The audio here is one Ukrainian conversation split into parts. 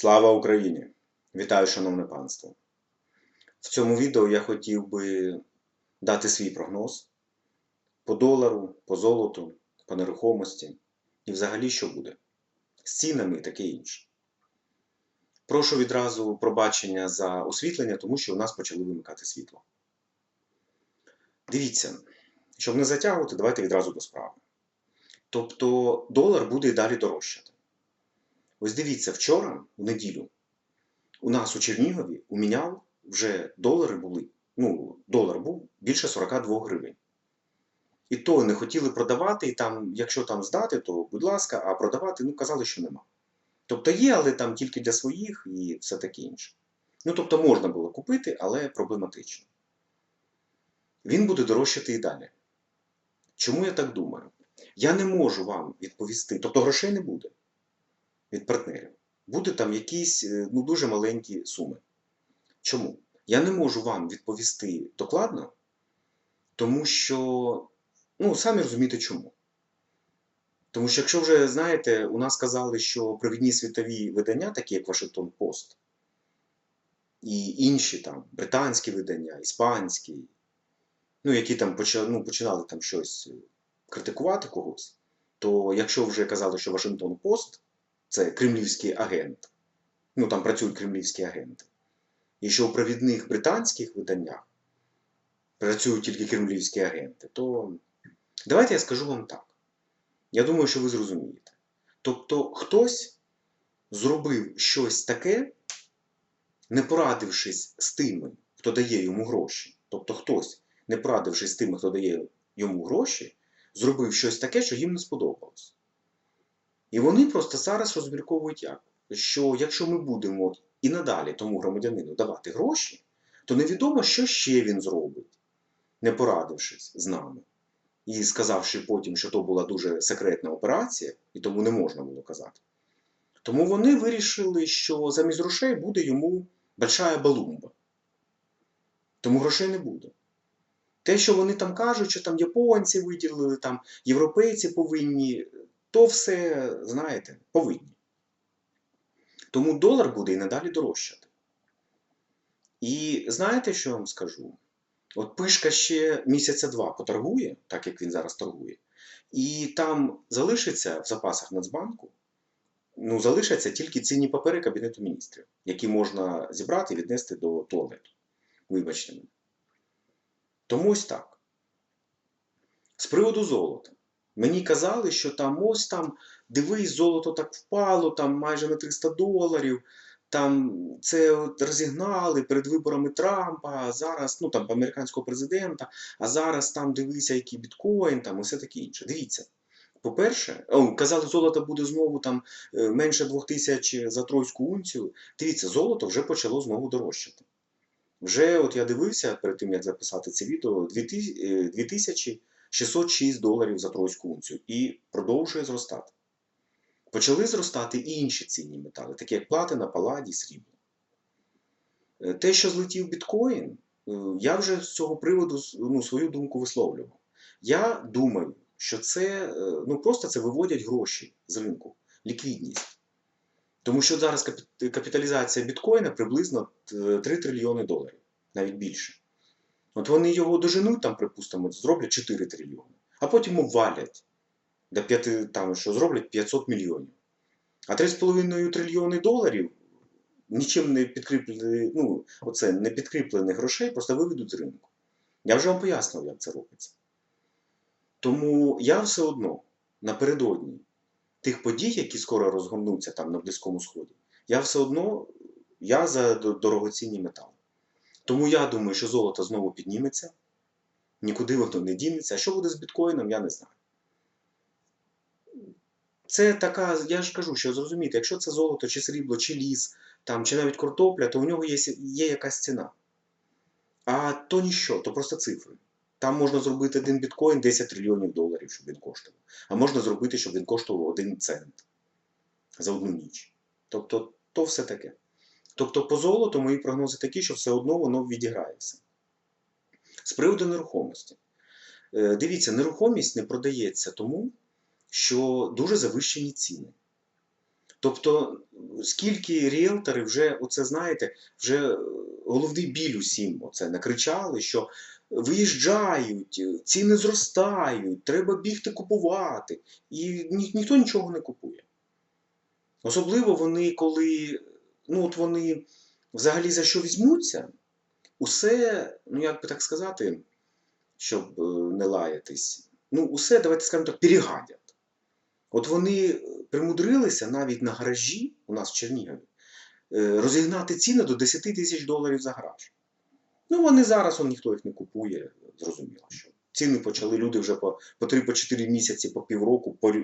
Слава Україні! Вітаю, шановне панство! В цьому відео я хотів би дати свій прогноз по долару, по золоту, по нерухомості і взагалі що буде з цінами і таке інше. Прошу відразу пробачення за освітлення, тому що у нас почали вимикати світло. Дивіться, щоб не затягувати, давайте відразу до справи. Тобто долар буде і далі дорожчати. Ось дивіться, вчора, в неділю, у нас у Чернігові у міняв вже долари були. Ну, долар був більше 42 гривень. І то не хотіли продавати, і там, якщо там здати, то будь ласка, а продавати, ну, казали, що нема. Тобто є, але там тільки для своїх і все таке інше. Ну, тобто можна було купити, але проблематично. Він буде дорожчати і далі. Чому я так думаю? Я не можу вам відповісти, тобто грошей не буде від партнерів. Буде там якісь е, ну, дуже маленькі суми. Чому? Я не можу вам відповісти докладно, тому що, ну, самі розумієте чому. Тому що, якщо вже, знаєте, у нас казали, що провідні світові видання, такі як Вашингтон Пост, і інші там британські видання, іспанські, ну, які там ну, починали там щось критикувати когось, то якщо вже казали, що Вашингтон Пост це кремлівський агент, ну там працюють кремлівські агенти, і що у провідних британських виданнях працюють тільки кремлівські агенти, то давайте я скажу вам так. Я думаю, що ви зрозумієте. Тобто хтось зробив щось таке, не порадившись з тими, хто дає йому гроші. Тобто хтось, не порадившись з тими, хто дає йому гроші, зробив щось таке, що їм не сподобалось. І вони просто зараз розмірковують як, що якщо ми будемо і надалі тому громадянину давати гроші, то невідомо, що ще він зробить, не порадившись з нами. І сказавши потім, що то була дуже секретна операція, і тому не можна було казати. Тому вони вирішили, що замість грошей буде йому большая балумба. Тому грошей не буде. Те, що вони там кажуть, що там японці виділили, там європейці повинні, то все, знаєте, повинні. Тому долар буде і надалі дорожчати. І знаєте, що я вам скажу? От пишка ще місяця два поторгує, так як він зараз торгує, і там залишиться в запасах Нацбанку, ну, залишаться тільки цінні папери Кабінету міністрів, які можна зібрати і віднести до туалету. Вибачте мене. Тому ось так. З приводу золота. Мені казали, що там ось там, дивись, золото так впало, там майже на 300 доларів. Там це от розігнали перед виборами Трампа, а зараз, ну там американського президента, а зараз там дивися, який біткоін, там все таке інше. Дивіться. По-перше, казали, золото буде знову там е, менше 2000 за тройську унцію. Дивіться, золото вже почало знову дорожчати. Вже от я дивився перед тим, як записати це відео, 2606 доларів за тройську унцію і продовжує зростати. Почали зростати і інші цінні метали, такі як платина, паладій, срібло. Е, Те, що злетів біткоін, е, я вже з цього приводу ну, свою думку висловлював. Я думаю, що це е, ну, просто це виводять гроші з ринку, ліквідність. Тому що зараз капіталізація біткоїна приблизно 3 трильйони доларів, навіть більше. От вони його доженуть, там, припустимо, зроблять 4 трильйони, а потім обвалять до 5, там, що зроблять 500 мільйонів. А 3,5 трильйони доларів нічим не підкріплені, ну, оце, не підкріплених грошей просто виведуть з ринку. Я вже вам пояснив, як це робиться. Тому я все одно напередодні тих подій, які скоро розгорнуться там на Близькому Сході, я все одно я за дорогоцінні метали. Тому я думаю, що золото знову підніметься, нікуди воно не дінеться. А що буде з біткоїном, я не знаю. Це така, я ж кажу, що зрозуміти, якщо це золото, чи срібло, чи ліс, там, чи навіть картопля, то в нього є, є якась ціна. А то ніщо, то просто цифри. Там можна зробити один біткоін 10 трильйонів доларів, щоб він коштував. А можна зробити, щоб він коштував 1 цент за одну ніч. Тобто, то все таке. Тобто, по золоту мої прогнози такі, що все одно воно відіграється. З приводу нерухомості. Е, Дивіться, нерухомість не продається тому, що дуже завищені ціни. Тобто скільки ріелтори вже, оце знаєте, вже е, головний біль усім оце накричали, що виїжджають, ціни зростають, треба бігти купувати. І ні, ніхто нічого не купує. Особливо вони, коли ну, от вони взагалі за що візьмуться, усе, ну як би так сказати, щоб е, не лаятись, ну, усе, давайте скажемо так, перегадять. От вони примудрилися навіть на гаражі у нас в Чернігові е, розігнати ціни до 10 тисяч доларів за гараж. Ну, вони зараз он, ніхто їх не купує, зрозуміло, що ціни почали люди вже по, по 3-4 місяці, по півроку, по,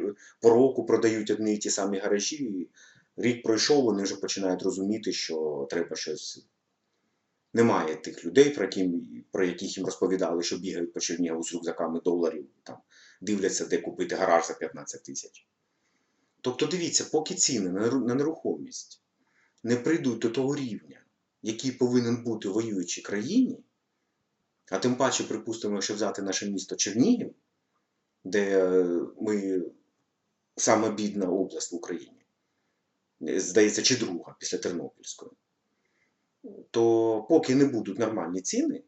по року продають одні і ті самі гаражі. Рік пройшов, вони вже починають розуміти, що треба щось. Немає тих людей, про, яким, про яких їм розповідали, що бігають по Чернігову з рюкзаками доларів, там, дивляться, де купити гараж за 15 тисяч. Тобто, дивіться, поки ціни на нерухомість не прийдуть до того рівня, який повинен бути у воюючій країні, а тим паче, припустимо, якщо взяти наше місто Чернігів, де е, ми саме бідна область в Україні, здається, чи друга після Тернопільської, то поки не будуть нормальні ціни,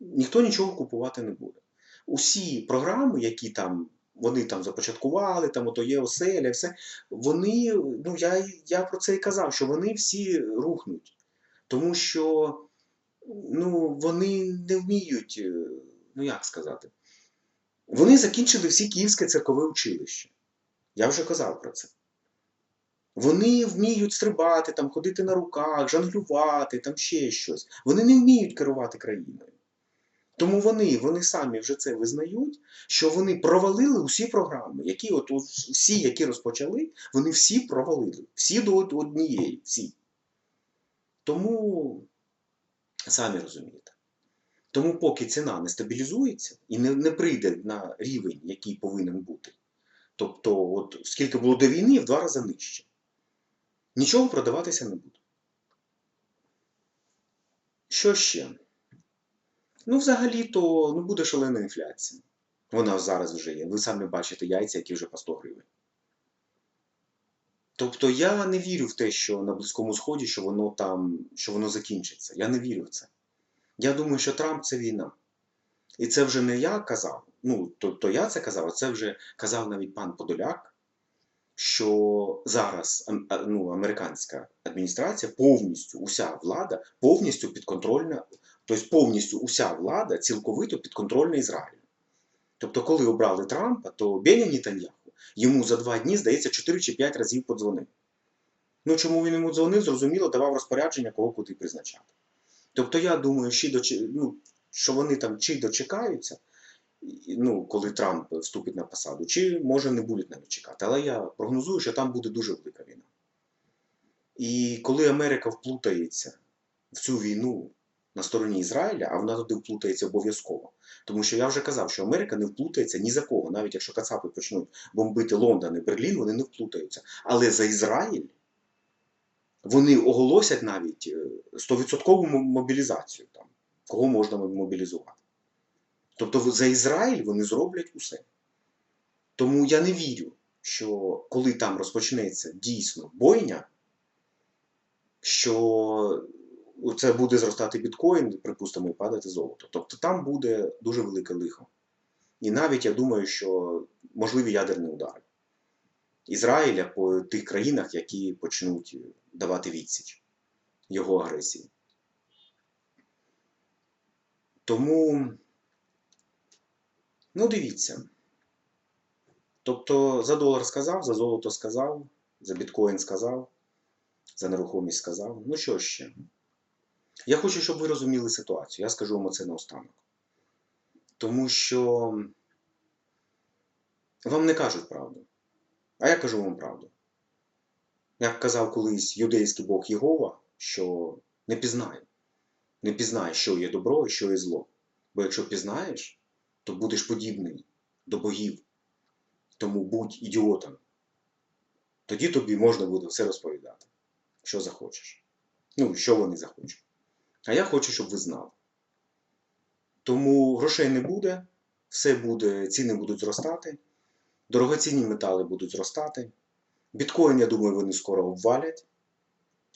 ніхто нічого купувати не буде. Усі програми, які там вони там започаткували, там ото є оселя, все, вони, ну я, я про це і казав, що вони всі рухнуть. Тому що ну, вони не вміють, е, ну як сказати, вони закінчили всі Київське церкове училище. Я вже казав про це. Вони вміють стрибати, там, ходити на руках, жонглювати, там ще щось. Вони не вміють керувати країною. Тому вони, вони самі вже це визнають, що вони провалили усі програми, які от, всі, які розпочали, вони всі провалили. Всі до однієї, всі. Тому самі розумієте. Тому поки ціна не стабілізується і не, не прийде на рівень, який повинен бути, тобто, от скільки було до війни, в два рази нижче, нічого продаватися не буде. Що ще? Ну, взагалі-то ну, буде шалена інфляція. Вона зараз вже є. Ви самі бачите яйця, які вже по 100 гривень. Тобто я не вірю в те, що на Близькому Сході, що воно там, що воно закінчиться. Я не вірю в це. Я думаю, що Трамп це війна. І це вже не я казав. Ну, то, то я це казав, а це вже казав навіть пан Подоляк, що зараз ну, американська адміністрація повністю, уся влада повністю підконтрольна, тобто повністю уся влада цілковито підконтрольна Ізраїлю. Тобто, коли обрали Трампа, то Беня Нітаньяху йому за два дні, здається, 4 чи 5 разів подзвонив. Ну, чому він йому дзвонив, зрозуміло, давав розпорядження, кого куди призначати. Тобто, я думаю, що, ну, що вони там чи дочекаються, ну, коли Трамп вступить на посаду, чи може не будуть навіть чекати. Але я прогнозую, що там буде дуже велика війна. І коли Америка вплутається в цю війну на стороні Ізраїля, а вона туди вплутається обов'язково. Тому що я вже казав, що Америка не вплутається ні за кого, навіть якщо Кацапи почнуть бомбити Лондон і Берлін, вони не вплутаються. Але за Ізраїль вони оголосять навіть е, 100% мобілізацію там, кого можна мобілізувати. Тобто за Ізраїль вони зроблять усе. Тому я не вірю, що коли там розпочнеться дійсно бойня, що це буде зростати біткоін, припустимо, і падати золото. Тобто там буде дуже велике лихо. І навіть я думаю, що можливі ядерні удари Ізраїля по тих країнах, які почнуть давати відсіч його агресії. Тому, ну дивіться. Тобто за долар сказав, за золото сказав, за біткоін сказав, за нерухомість сказав. Ну що ще? Я хочу, щоб ви розуміли ситуацію. Я скажу вам це наостанок. Тому що вам не кажуть правду. А я кажу вам правду. Як казав колись юдейський Бог Єгова, що не пізнає. Не пізнає, що є добро і що є зло. Бо якщо пізнаєш, то будеш подібний до богів. Тому будь ідіотом. Тоді тобі можна буде все розповідати, що захочеш. Ну, що вони захочуть. А я хочу, щоб ви знали. Тому грошей не буде, все буде, ціни будуть зростати, дорогоцінні метали будуть зростати, Біткоін, я думаю, вони скоро обвалять,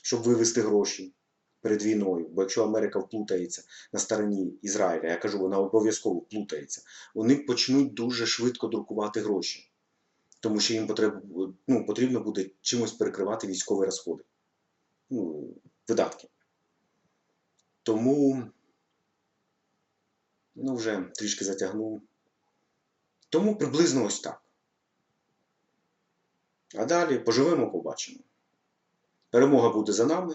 щоб вивести гроші перед війною. Бо якщо Америка вплутається на стороні Ізраїля, я кажу, вона обов'язково вплутається, вони почнуть дуже швидко друкувати гроші. Тому що їм потреб, ну, потрібно буде чимось перекривати військові розходи, ну, видатки. Тому, ну, вже трішки затягнув. Тому приблизно ось так. А далі поживемо, побачимо. Перемога буде за нами.